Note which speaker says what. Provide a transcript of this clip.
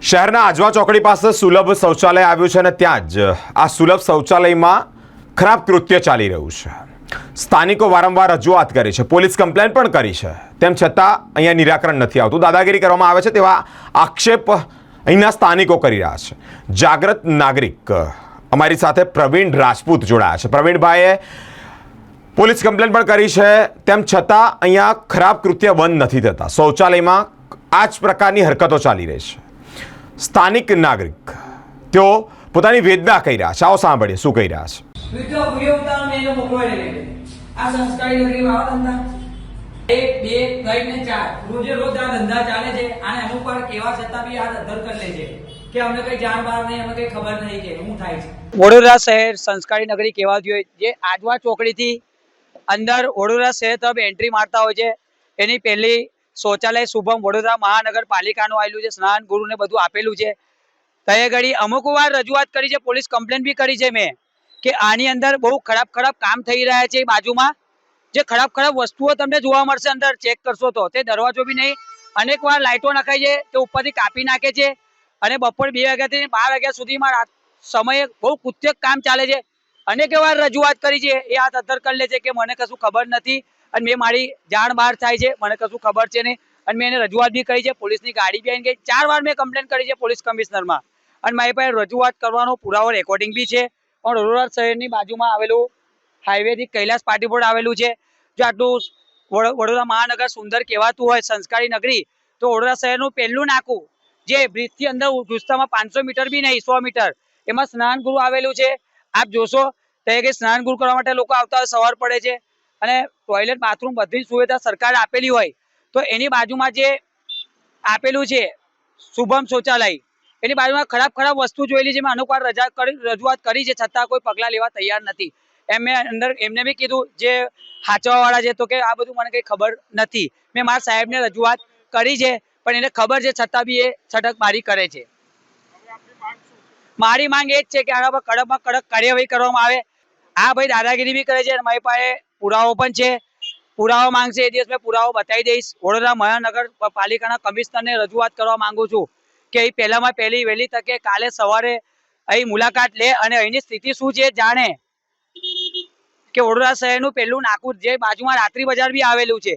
Speaker 1: શહેરના આજવા ચોકડી પાસે સુલભ શૌચાલય આવ્યું છે અને ત્યાં જ આ સુલભ શૌચાલયમાં ખરાબ કૃત્ય ચાલી રહ્યું છે. સ્થાનિકો વારંવાર રજૂઆત કરી છે. પોલીસ કમ્પ્લેન પણ કરી છે. તેમ છતાં અહીંયા નિરાકરણ નથી આવતું. દાદાગીરી કરવામાં આવે છે તેવા આક્ષેપ અહીંના સ્થાનિકો કરી રહ્યા છે. જાગૃત નાગરિક અમારી સાથે પ્રવીણ રાજપૂત જોડાયા છે. પ્રવીણભાઈએ પોલીસ કમ્પ્લેન પણ કરી છે. તેમ છતાં અહીંયા ખરાબ કૃત્ય બંધ નથી થતા. શૌચાલયમાં આ જ પ્રકારની હરકતો ચાલી રહી છે. સ્થાનિક નાગરિક. તેઓ પોતાની વેદના કહી રહ્યા છે. આવો સાંભળીએ શું કહી રહ્યા છે.
Speaker 2: આ સંસ્કારી નગરીમાં આવા ધંધા. એક બે ત્રણ ને ચાર. રોજે રોજ આ ધંધા ચાલે છે. અને અમુક વાર કેવા છતાં બી આ ધર કરી લે છે. કે અમને કઈ જાણ બહાર નહીં અમને કઈ ખબર નહીં કે શું થાય છે.
Speaker 3: વડોદરા શહેર સંસ્કારી નગરી કહેવાતી હોય જે આજવા ચોકડીથી અંદર વડોદરા શહેર તરફ એન્ટ્રી મારતા હોય છે. એની પહેલી શૌચાલય શુભમ વડોદરા મહાનગરપાલિકાનું આવેલું છે, સ્નાન ગુરુને બધું આપેલું છે. તય ઘડી અમુક વાર રજૂઆત કરી છે, પોલીસ કમ્પ્લેન બી કરી છે મેં, કે આની અંદર બહુ ખરાબ ખરાબ કામ થઈ રહ્યા છે બાજુમાં. જે ખરાબ ખરાબ વસ્તુઓ તમને જોવા મળશે અંદર ચેક કરશો તો, તે દરવાજો બી નહીં. અનેક વાર લાઇટો નખાય છે, તે ઉપરથી કાપી નાખે છે. અને બપોર બે વાગ્યાથી બાર વાગ્યા સુધીમાં સમયે બહુ કૃત્યક કામ ચાલે છે. અનેક વાર રજૂઆત કરી છે, એ હાથ અધર કરી લે છે કે મને કશું ખબર નથી. અને મેં મારી જાણ બહાર થાય છે, મને કશું ખબર છે નહીં. અને મેં એને રજૂઆત બી કરી છે, પોલીસની ગાડી બી આવીને ગઈ. ચાર વાર મેં કમ્પ્લેન કરી છે પોલીસ કમિશનરમાં. અને મારી પાસે રજૂઆત કરવાનો પુરાવો રેકોર્ડિંગ બી છે. પણ વડોદરા શહેરની બાજુમાં આવેલું હાઈવેથી કૈલાસ પાટી પર આવેલું છે. જો આટલું વડો- વડોદરા મહાનગર સુંદર કહેવાતું હોય, સંસ્કારી નગરી, તો વડોદરા શહેરનું પહેલું નાકું, જે બ્રિજથી અંદર ઘૂસતામાં પાંચસો મીટર બી નહીં, સો મીટર, એમાં સ્નાન ગૃહ આવેલું છે. આપ જોશો તો એ સ્નાન ગૃહ કરવા માટે લોકો આવતા સવાર પડે છે. અને ટોયલેટ બાથરૂમ બધી સુવિધા સરકાર આપેલી હોય, તો એની બાજુમાં જે આપેલું છે શુભમ શૌચાલય, એની બાજુમાં ખરાબ ખરાબ વસ્તુ જોયેલી છે, મેં અનુકવાર રજા રજૂઆત કરી છે, છતાં કોઈ પગલાં લેવા તૈયાર નથી. એમ મેં અંદર, એમને બી કીધું જે હાચવાવાળા છે, તો કે આ બધું મને કંઈ ખબર નથી. મેં મારા સાહેબને રજૂઆત કરી છે, પણ એને ખબર છે, છતાં બી એ છટકબારી કરે છે. મારી માંગ એ જ છે કે આના પર કડકમાં કડક કાર્યવાહી કરવામાં આવે. આ ભાઈ, દાદાગીરી બી કરે છે, અને મારી પાસે પુરાવો પણ છે. પુરાવો માંગશે એ દિવસ મેં પુરાવો બતાવી દઈશ. વડોદરા મહાનગર પાલિકાના કમિશનરને રજૂઆત કરવા માંગુ છું કે અહીં પહેલામાં પહેલી વહેલી તકે કાલે સવારે અહીં મુલાકાત લે અને અહીંની સ્થિતિ શું છે જાણે. કે વડોદરા શહેરનું પહેલું નાકુર જે બાજુમાં રાત્રિ બજાર બી આવેલું છે.